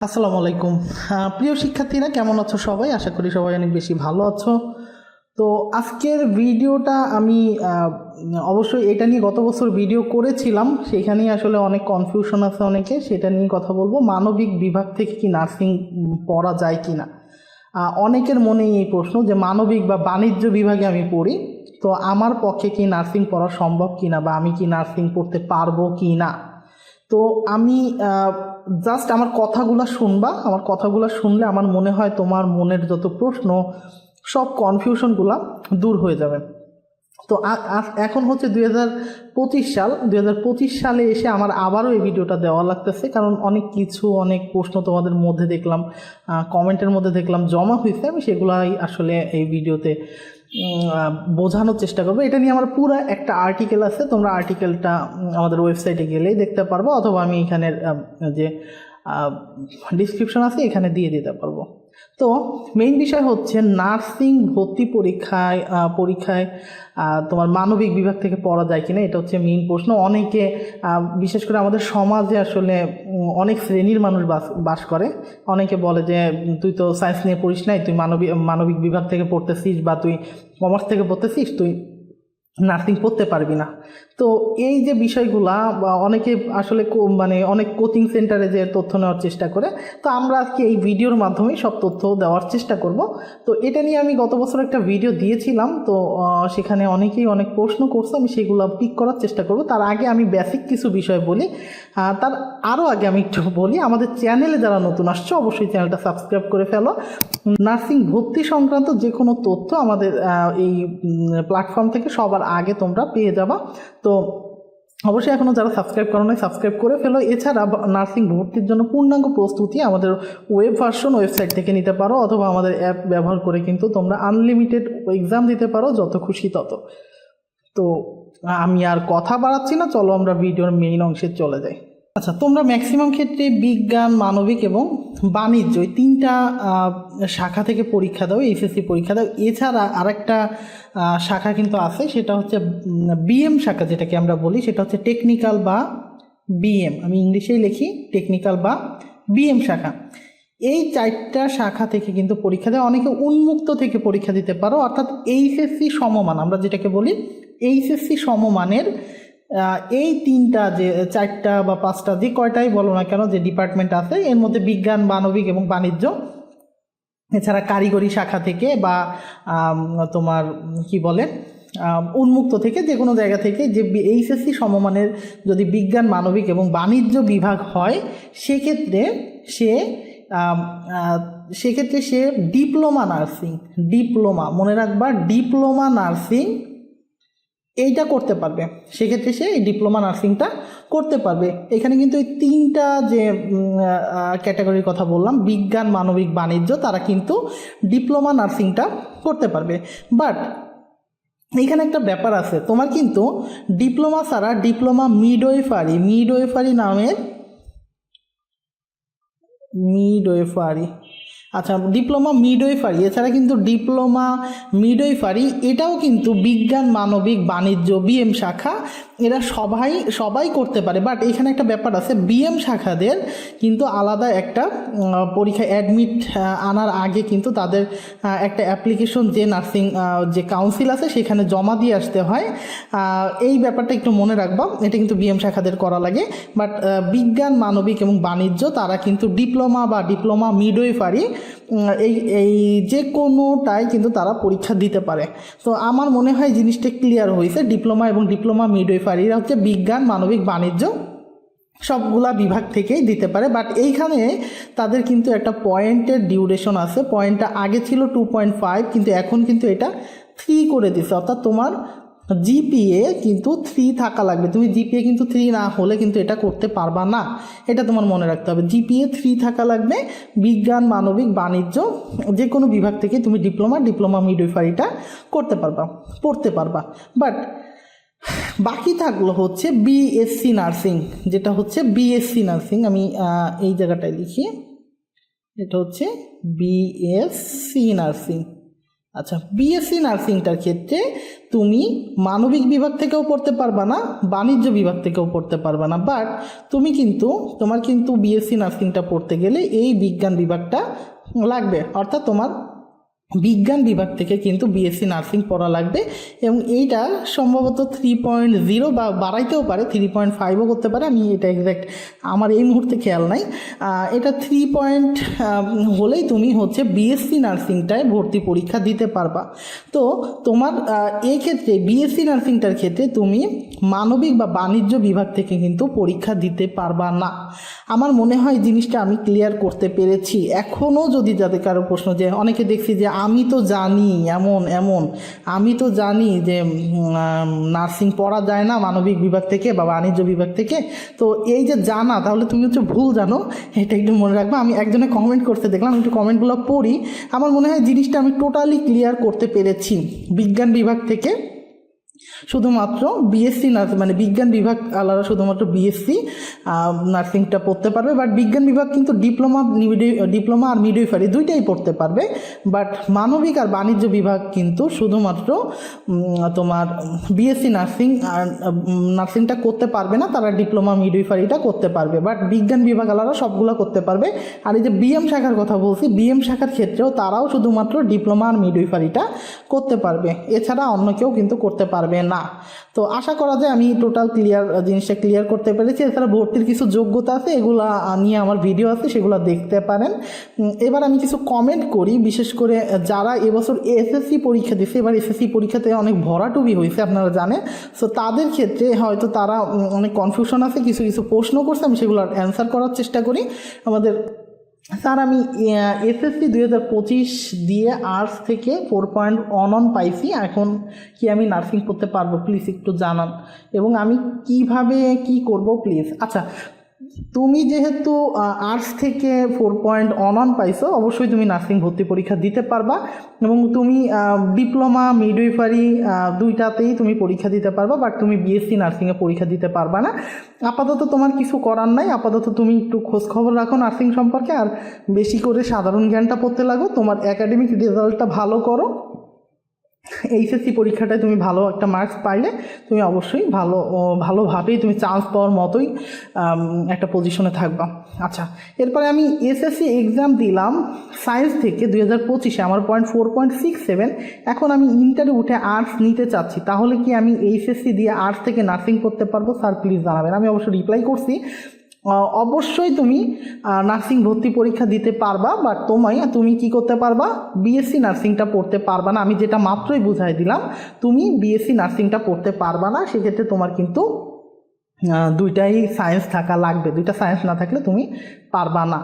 আসসালামু আলাইকুম। প্রিয় শিক্ষার্থীরা, কেমন আছো সবাই? আশা করি সবাই অনেক বেশি ভালো আছো। তো আজকের ভিডিওটা আমি অবশ্যই এটা নিয়ে গত বছর ভিডিও করেছিলাম। সেখানেই আসলে অনেক কনফিউশন আছে অনেকে। সেটা নিয়ে কথা বলব। মানবিক বিভাগ থেকে কি নার্সিং পড়া যায় কি না অনেকের মনেই এই প্রশ্ন যে মানবিক বা বাণিজ্য বিভাগে আমি পড়ি। তো আমার পক্ষে কি নার্সিং পড়া সম্ভব কি না বা আমি কি নার্সিং পড়তে পারব কি না তো আমি জাস্ট আমার কথাগুলো শুনবা, আমার কথাগুলো শুনলে আমার মনে হয় তোমার মনের যত প্রশ্ন, সব কনফিউশনগুলো দূর হয়ে যাবে। তো এখন হচ্ছে দুই হাজার পঁচিশ সাল, দুই হাজার পঁচিশ সালে এসে আমার আবারও এই ভিডিওটা দেওয়া লাগতেছে, কারণ অনেক কিছু, অনেক প্রশ্ন তোমাদের মধ্যে দেখলাম কমেন্টের মধ্যে দেখলাম, জমা হয়েছে, আমি সেগুলাই আসলে এই ভিডিওতে বোঝানোর চেষ্টা করব। এটা নিয়ে আমার পুরো একটা আর্টিকেল আছে। তোমরা আর্টিকেলটা আমাদের ওয়েবসাইটে গেলেই দেখতে পারব। অথবা আমি এখানের যে ডিসক্রিপশন আছে, এখানে দিয়ে দিতে পারব। তো মেইন বিষয় হচ্ছে নার্সিং ভর্তি পরীক্ষায় পরীক্ষায় তোমার মানবিক বিভাগ থেকে পড়া যায় কিনা এটা হচ্ছে মেইন প্রশ্ন। অনেকে বিশেষ করে আমাদের সমাজে আসলে অনেক শ্রেণির মানুষ বাস বাস করে। অনেকে বলে যে তুই তো সায়েন্স নিয়ে পড়িস নাই, তুই মানবিক মানবিক বিভাগ থেকে পড়তেছিস বা তুই কমার্স থেকে পড়তেছিস, তুই নার্সিং পড়তে পারবি না। তো এই যে বিষয়গুলা, বা অনেকে আসলে মানে অনেক কোচিং সেন্টারে যে তথ্য নেওয়ার চেষ্টা করে, তো আমরা আজকে এই ভিডিওর মাধ্যমেই সব তথ্য দেওয়ার চেষ্টা করব। তো এটা নিয়ে আমি গত বছর একটা ভিডিও দিয়েছিলাম, তো সেখানে অনেকেই অনেক প্রশ্ন করছে, আমি সেগুলো পিক করার চেষ্টা করব। তার আগে আমি বেসিক কিছু বিষয় বলি তার আরও আগে আমি একটু বলি, আমাদের চ্যানেলে যারা নতুন আসছে, অবশ্যই চ্যানেলটা সাবস্ক্রাইব করে ফেলো। নার্সিং ভর্তি সংক্রান্ত যে কোনো তথ্য আমাদের এই প্ল্যাটফর্ম থেকে সবার আগে তোমরা পেয়ে যাবা। তো অবশ্যই এখনও যারা সাবস্ক্রাইব করো নাই সাবস্ক্রাইব করে ফেলো। এছাড়া নার্সিং ভর্তির জন্য পূর্ণাঙ্গ প্রস্তুতি আমাদের ওয়েব ভার্সন ওয়েবসাইট থেকে নিতে পারো, অথবা আমাদের অ্যাপ ব্যবহার করে কিন্তু তোমরা আনলিমিটেড এক্সাম দিতে পারো, যত খুশি তত। তো আমি আর কথা বাড়াচ্ছি না, চলো আমরা ভিডিওর মেইন অংশে চলে যাই। আচ্ছা তোমরা ম্যাক্সিমাম ক্ষেত্রে বিজ্ঞান, মানবিক এবং বাণিজ্য এই তিনটা শাখা থেকে পরীক্ষা দাও, এইচএসসি পরীক্ষা দাও। এছাড়া আরেকটা শাখা কিন্তু আছে, সেটা হচ্ছে বিএম শাখা যেটাকে আমরা বলি, সেটা হচ্ছে টেকনিক্যাল বা বিএম আমি ইংলিশেই লিখি টেকনিক্যাল বা বিএম শাখা। এই চারটা শাখা থেকে কিন্তু পরীক্ষা দেয় অনেকে উন্মুক্ত থেকে পরীক্ষা দিতে পারো, অর্থাৎ এইচএসসি সমমান, আমরা যেটাকে বলি, এইচএসসি সমমানের এই তিনটা যে, চারটা বা পাঁচটা যে কয়টাই বলো না কেন যে ডিপার্টমেন্ট আছে, এর মধ্যে বিজ্ঞান, মানবিক এবং বাণিজ্য, এছাড়া কারিগরি শাখা থেকে বা তোমার কি বলে উন্মুক্ত থেকে যে কোনো জায়গা থেকে যে এইচএসসি সমমানের যদি বিজ্ঞান, মানবিক এবং বাণিজ্য বিভাগ হয়, সেক্ষেত্রে সে সেক্ষেত্রে সে ডিপ্লোমা নার্সিং, ডিপ্লোমা, মনে রাখবা, ডিপ্লোমা নার্সিং এইটা করতে পারবে। সেক্ষেত্রে সে এই ডিপ্লোমা নার্সিংটা করতে পারবে। এখানে কিন্তু এই তিনটা যে ক্যাটাগরির কথা বললাম, বিজ্ঞান, মানবিক, বাণিজ্য, তারা কিন্তু ডিপ্লোমা নার্সিংটা করতে পারবে। বাট এখানে একটা ব্যাপার আছে। তোমার কিন্তু ডিপ্লোমা ছাড়া ডিপ্লোমা মিডওয়েফারি মিডওয়েফারি নামের মিডওয়েফারি আচ্ছা ডিপ্লোমা মিডওয়েফারি এছাড়া কিন্তু ডিপ্লোমা মিডওয়েফারি এটাও কিন্তু বিজ্ঞান মানবিক বাণিজ্য বিএম শাখা এরা সবাই সবাই করতে পারে বাট এখানে একটা ব্যাপার আছে বিএম শাখাদের কিন্তু আলাদা একটা পরীক্ষা অ্যাডমিট আনার আগে কিন্তু তাদের একটা অ্যাপ্লিকেশন যে নার্সিং যে কাউন্সিল আছে, সেখানে জমা দিয়ে আসতে হয়। এই ব্যাপারটা একটু মনে রাখবা, এটা কিন্তু বিএম শাখাদের করা লাগে বাট বিজ্ঞান, মানবিক এবং বাণিজ্য, তারা কিন্তু ডিপ্লোমা বা ডিপ্লোমা মিডওয়েফারি এই এই যে কোনোটাই কিন্তু তারা পরীক্ষা দিতে পারে। তো আমার মনে হয় জিনিসটা ক্লিয়ার হয়েছে ডিপ্লোমা এবং ডিপ্লোমা মিডওয়েফারি এরা হচ্ছে বিজ্ঞান, মানবিক, বাণিজ্য সবগুলা বিভাগ থেকেই দিতে পারে। বাট এইখানে তাদের কিন্তু একটা পয়েন্টের ডিউরেশন আছে। পয়েন্টটা আগে ছিল টু পয়েন্ট ফাইভ কিন্তু এখন কিন্তু এটা থ্রি করে দিছে। অর্থাৎ তোমার জিপিএ কিন্তু থ্রি থাকা লাগবে। তুমি জিপিএ কিন্তু থ্রি না হলে কিন্তু এটা করতে পারবা না। এটা তোমার মনে রাখতে হবে। জিপিএ থ্রি থাকা লাগবে। বিজ্ঞান, মানবিক, বাণিজ্য যে কোনো বিভাগ থেকে তুমি ডিপ্লোমা ডিপ্লোমা মিডওয়েফারিটা করতে পারবা, পড়তে পারবা। বাট বাকি থাকল হচ্ছে বিএসসি নার্সিং যেটা হচ্ছে বিএসসি নার্সিং আমি এই জায়গাটায় লিখি। এটা হচ্ছে বিএসসি নার্সিং আচ্ছা বিএসসি নার্সিংটার ক্ষেত্রে তুমি মানবিক বিভাগ থেকেও পড়তে পারবা না, বাণিজ্য বিভাগ থেকেও পড়তে পারবা না বাট তুমি কিন্তু, তোমার কিন্তু বিএসসি নার্সিংটা পড়তে গেলে এই বিজ্ঞান বিভাগটা লাগবে, অর্থাৎ তোমার বিজ্ঞান বিভাগ থেকে কিন্তু বিএসসি নার্সিং পড়া লাগবে এবং এইটা সম্ভবত থ্রি পয়েন্ট জিরো বা বাড়াইতেও পারে থ্রি পয়েন্ট ফাইভও করতে পারে, আমি এটা এক্স্যাক্ট আমার এই মুহূর্তে খেয়াল নাই। এটা থ্রি পয়েন্ট হলেই তুমি হচ্ছে বিএসসি নার্সিংটায় ভর্তি পরীক্ষা দিতে পারবা। তো তোমার এই ক্ষেত্রে বিএসসি নার্সিংটার ক্ষেত্রে তুমি মানবিক বা বাণিজ্য বিভাগ থেকে কিন্তু পরীক্ষা দিতে পারবা না। আমার মনে হয় জিনিসটা আমি ক্লিয়ার করতে পেরেছি। এখনও যদি যাদের কারও প্রশ্ন যে, অনেকে দেখছি যে আমি তো জানি, এমন এমন। আমি তো জানি যে নার্সিং পড়া যায় না মানবিক বিভাগ থেকে বা বাণিজ্য বিভাগ থেকে। তো এই যে জানা, তাহলে তুমি হচ্ছে ভুল জানো। এটা একটু মনে রাখবে। আমি একজনে কমেন্ট করতে দেখলাম একটু কমেন্টগুলো পড়ি। আমার মনে হয় জিনিসটা আমি টোটালি ক্লিয়ার করতে পেরেছি বিজ্ঞান বিভাগ থেকে। শুধুমাত্র বিএসসি নার্স মানে বিজ্ঞান বিভাগ আলাদা শুধুমাত্র বিএসসি নার্সিংটা পড়তে পারবে বাট বিজ্ঞান বিভাগ কিন্তু ডিপ্লোমা ডিপ্লোমা আর মিডওয়াইফারি দুইটাই পড়তে পারবে বাট মানবিক আর বাণিজ্য বিভাগ কিন্তু শুধুমাত্র তোমার বিএসসি নার্সিং আর নার্সিংটা করতে পারবে না, তারা ডিপ্লোমা মিডওয়াইফারিটা করতে পারবে বাট বিজ্ঞান বিভাগ আলাদা সবগুলো করতে পারবে, আর এই যে বিএম শাখার কথা বলছি বিএম শাখার ক্ষেত্রেও তারাও শুধুমাত্র ডিপ্লোমা আর মিডওয়াইফারিটা করতে পারবে, এছাড়া অন্য কেউ কিন্তু করতে পারবে না। তো আশা করা যায় আমি টোটাল ক্লিয়ার জিনিসটা ক্লিয়ার করতে পেরেছি। এছাড়া ভর্তির কিছু যোগ্যতা আছে, এগুলা নিয়ে আমার ভিডিও আছে, সেগুলো দেখতে পারেন। এবার আমি কিছু কমেন্ট করি, বিশেষ করে যারা এবছর এসএসসি পরীক্ষা দিচ্ছে এবার এসএসসি পরীক্ষাতে অনেক ভরাটুবি হয়েছে, আপনারা জানেন। সো তাদের ক্ষেত্রে হয়তো তারা অনেক কনফিউশন আছে, কিছু কিছু প্রশ্ন করছে, আমি সেগুলো অ্যান্সার করার চেষ্টা করি। আমাদের স্যার, আমি এসএসসি দুই হাজার পঁচিশ দিয়ে আর্টস থেকে ফোর পয়েন্ট অন অন পাইছি। এখন কি আমি নার্সিং করতে পারব? প্লিজ একটু জানান। এবং আমি কীভাবে কি করব? প্লিজ আচ্ছা তুমি যেহেতু আর্টস থেকে ফোর পয়েন্ট অন পাইছো, অবশ্যই তুমি নার্সিং ভর্তি পরীক্ষা দিতে পারবা এবং তুমি ডিপ্লোমা মিডওয়াইফারি দুইটাতেই তুমি পরীক্ষা দিতে পারবা বাট তুমি বিএসসি নার্সিংয়ে পরীক্ষা দিতে পারবা না। আপাতত তোমার কিছু করার নাই, আপাতত তুমি একটু খোঁজ খবর রাখো নার্সিং সম্পর্কে, আর বেশি করে সাধারণ জ্ঞানটা পড়তে লাগো, তোমার একাডেমিক রেজাল্টটা ভালো করো। এইচএসসি পরীক্ষাটায় তুমি ভালো একটা মার্কস পাইলে তুমি অবশ্যই ভালো ভালোভাবেই তুমি চান্স পাওয়ার মতোই একটা পজিশনে থাকবা। আচ্ছা এরপরে আমি এসএসসি এক্সাম দিলাম সায়েন্স থেকে দুই হাজার পঁচিশে, আমার point four point six seven এখন আমি ইন্টারে উঠে আর্টস নিতে চাচ্ছি, তাহলে কি আমি এইচএসসি দিয়ে আর্টস থেকে নার্সিং করতে পারব? স্যার প্লিজ জানাবেন। আমি অবশ্যই রিপ্লাই করছি অবশ্যই তুমি নার্সিং ভর্তি পরীক্ষা দিতে পারবা বাট তোমায়, তুমি কি করতে পারবা? বিএসসি নার্সিংটা পড়তে পারবা না। আমি যেটা মাত্রই বুঝাই দিলাম, তুমি বিএসসি নার্সিংটা পড়তে পারবা না। সেক্ষেত্রে তোমার কিন্তু দুইটাই সায়েন্স থাকা লাগবে। দুইটা সায়েন্স না থাকলে তুমি পারবা না।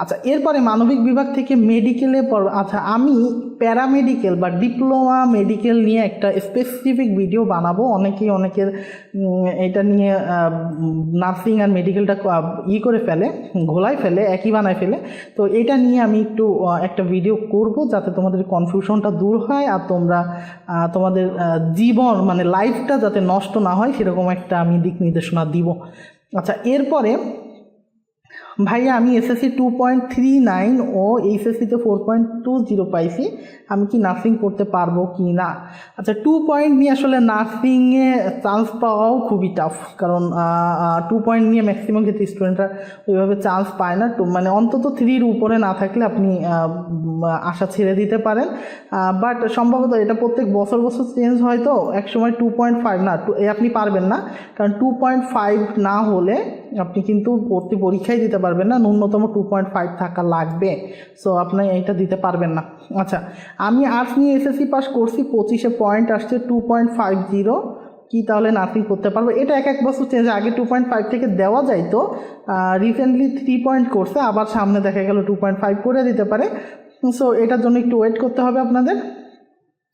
আচ্ছা এরপরে মানবিক বিভাগ থেকে মেডিকেলে আচ্ছা আমি প্যারামেডিকেল বা ডিপ্লোমা মেডিকেল নিয়ে একটা স্পেসিফিক ভিডিও বানাবো। অনেকেই অনেকের এটা নিয়ে নার্সিং আর মেডিকেলটা ই করে ফেলে, ঘোলায় ফেলে, একই বানায় ফেলে। তো এটা নিয়ে আমি একটু একটা ভিডিও করব যাতে তোমাদের কনফিউশনটা দূর হয় আর তোমরা তোমাদের জীবন মানে লাইফটা যাতে নষ্ট না হয়, সেরকম একটা আমি দিক নির্দেশনা দিব। আচ্ছা এরপরে ভাইয়া, আমি SSC two point three nine ও এইচএসসিতে ফোর পয়েন্ট টু জিরো পাইছি আমি কি নার্সিং করতে পারব কি না? আচ্ছা টু পয়েন্ট নিয়ে আসলে নার্সিংয়ে চান্স পাওয়াও খুবই টাফ কারণ টু পয়েন্ট নিয়ে ম্যাক্সিমাম ক্ষেত্রে স্টুডেন্টরা ওইভাবে চান্স পায় না। টু মানে অন্তত থ্রির উপরে না থাকলে আপনি আশা ছেড়ে দিতে পারেন। বাট সম্ভবত এটা প্রত্যেক বছর বছর চেঞ্জ হয় তো, একসময় টু পয়েন্ট ফাইভ না টু- আপনি পারবেন না। কারণ টু পয়েন্ট ফাইভ না হলে আপনি কিন্তু ভর্তি পরীক্ষাই দিতে পারবেন না, ন্যূনতম টু পয়েন্ট ফাইভ থাকা লাগবে। সো আপনি এইটা দিতে পারবেন না। আচ্ছা আমি আর্টস নিয়ে এসএসসি পাস করছি, পঁচিশে পয়েন্ট আসছে টু পয়েন্ট ফাইভ জিরো কি তাহলে নার্সিং করতে পারব? এটা এক এক বছর চেঞ্জ আগে টু পয়েন্ট ফাইভ থেকে দেওয়া যায় তো রিসেন্টলি থ্রি পয়েন্ট করছে, আবার সামনে দেখা গেল টু পয়েন্ট ফাইভ করে দিতে পারে। সো এটার জন্য একটু ওয়েট করতে হবে আপনাদের।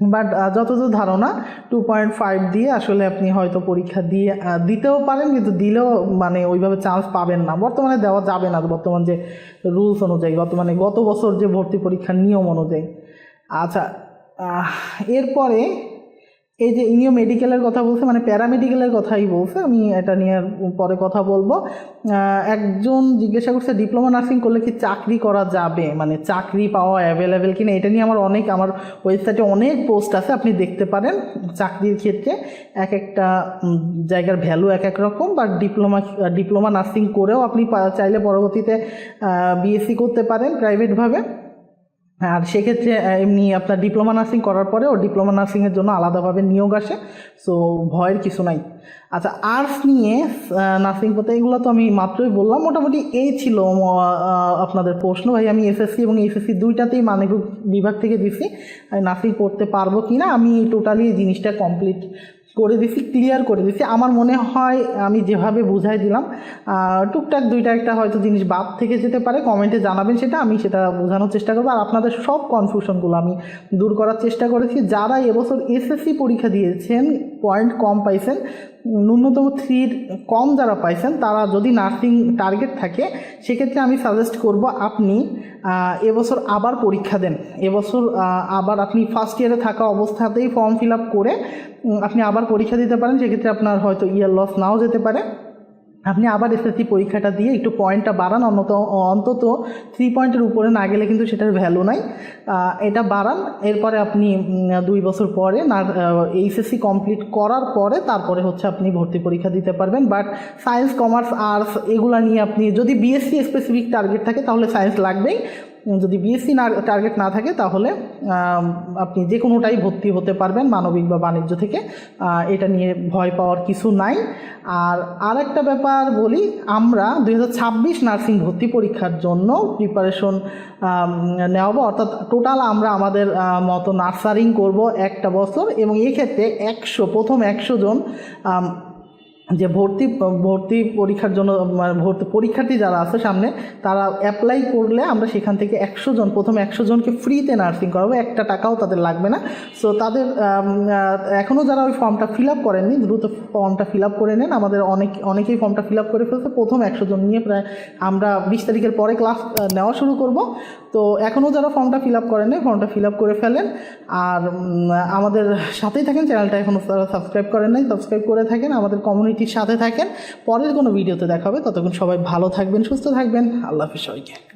বাট যতদূর ধারণা টু পয়েন্ট ফাইভ দিয়ে আসলে আপনি হয়তো পরীক্ষা দিয়ে দিতেও পারেন, কিন্তু দিলেও মানে ওইভাবে চান্স পাবেন না। বর্তমানে দেওয়া যাবে না, বর্তমান যে রুলস অনুযায়ী, বর্তমানে গত বছর যে ভর্তি পরীক্ষার নিয়ম অনুযায়ী। আচ্ছা এরপরে এই যে ইনিও মেডিকেলের কথা বলছে মানে প্যারামেডিকেলের কথাই বলছে, আমি এটা নিয়ে পরে কথা বলব। একজন জিজ্ঞাসা করছে ডিপ্লোমা নার্সিং করলে কি চাকরি করা যাবে? মানে চাকরি পাওয়া অ্যাভেলেবেল কিনা? এটা নিয়ে আমার অনেক, আমার ওয়েবসাইটে অনেক পোস্ট আছে, আপনি দেখতে পারেন চাকরির ক্ষেত্রে। এক একটা জায়গার ভ্যালু এক এক রকম বা ডিপ্লোমা ডিপ্লোমা নার্সিং করেও আপনি চাইলে পরবর্তীতে বিএসসি করতে পারেন প্রাইভেটভাবে আর সেক্ষেত্রে এমনি আপনার ডিপ্লোমা নার্সিং করার পরেও ডিপ্লোমা নার্সিংয়ের জন্য আলাদাভাবে নিয়োগ আসে। সো ভয়ের কিছু নাই। আচ্ছা আর্টস নিয়ে নার্সিং পথে এগুলো তো আমি মাত্রই বললাম। মোটামুটি এই ছিল আপনাদের প্রশ্ন। ভাই, আমি এসএসসি এবং এসএসসি দুইটাতেই মানবিক বিভাগ থেকে দিছি। নার্সিং করতে পারব কি না আমি টোটালি জিনিসটা কমপ্লিট করে দিছি ক্লিয়ার করে দিছি। আমার মনে হয় আমি যেভাবে বুঝাই দিলাম টুকটাক দুইটা একটা হয়তো জিনিস বাদ থেকে যেতে পারে কমেন্টে জানাবেন সেটা, আমি সেটা বোঝানোর চেষ্টা করব। আর আপনাদের সব কনফিউশনগুলো আমি দূর করার চেষ্টা করেছি। যারা এবছর এসএসসি পরীক্ষা দিয়েছেন পয়েন্ট কম পাইছেন ন্যূনতম থ্রির কম যারা পাইছেন, তারা যদি নার্সিং টার্গেট থাকে, সেক্ষেত্রে আমি সাজেস্ট করব আপনি এবছর আবার পরীক্ষা দেন। এবছর আবার আপনি ফার্স্ট ইয়ারে থাকা অবস্থাতেই ফর্ম ফিল আপ করে আপনি আবার পরীক্ষা দিতে পারেন। সেক্ষেত্রে আপনার হয়তো ইয়ার লস নাও যেতে পারে। আপনি আবার এসএসসি পরীক্ষাটা দিয়ে একটু পয়েন্টটা বাড়ান, অন্তত অন্তত থ্রি পয়েন্টের উপরে না গেলে কিন্তু সেটার ভ্যালু নাই। এটা বাড়ান, এরপরে আপনি দুই বছর পরে না এইচএসসি কমপ্লিট করার পরে তারপরে হচ্ছে আপনি ভর্তি পরীক্ষা দিতে পারবেন। বাট সায়েন্স কমার্স আর্টস এগুলা নিয়ে আপনি যদি বিএসসি স্পেসিফিক টার্গেট থাকে তাহলে সায়েন্স লাগবেই। যদি বিএসসি না টার্গেট না থাকে, তাহলে আপনি যে কোনোটাই ভর্তি হতে পারবেন মানবিক বা বাণিজ্য থেকে। এটা নিয়ে ভয় পাওয়ার কিছু নাই। আর আরেকটা ব্যাপার বলি, আমরা দু হাজার ছাব্বিশ নার্সিং ভর্তি পরীক্ষার জন্য প্রিপারেশন নেওয়াবো অর্থাৎ টোটাল আমরা আমাদের মতো নার্সারিং করব একটা বছর এবং এক্ষেত্রে একশো, প্রথম একশো জন যে ভর্তি ভর্তি পরীক্ষার জন্য মানে ভর্তি পরীক্ষার্থী যারা আছে সামনে, তারা অ্যাপ্লাই করলে আমরা সেখান থেকে একশো জন, প্রথম একশো জনকে ফ্রিতে নার্সিং করাবো, একটা টাকাও তাদের লাগবে না। সো তাদের এখনও যারা ওই ফর্মটা ফিল আপ করেননি, দ্রুত ফর্মটা ফিল আপ করে নেন। আমাদের অনেক, অনেকেই ফর্মটা ফিল আপ করে ফেলছে, প্রথম একশো জন নিয়ে প্রায় আমরা বিশ তারিখের পরে ক্লাস নেওয়া শুরু করব। তো এখনও যারা ফর্মটা ফিল আপ করেন ফর্মটা ফিল আপ করে ফেলেন। আর আমাদের সাথেই থাকেন চ্যানেলটা এখনও তারা সাবস্ক্রাইব করেন নাই সাবস্ক্রাইব করে থাকেন। আমাদের কমিউনিটির সাথে থাকেন। পরের কোনো ভিডিওতে দেখা হবে। ততক্ষণ সবাই ভালো থাকবেন, সুস্থ থাকবেন। আল্লাহ হাফিজ সবাইকে।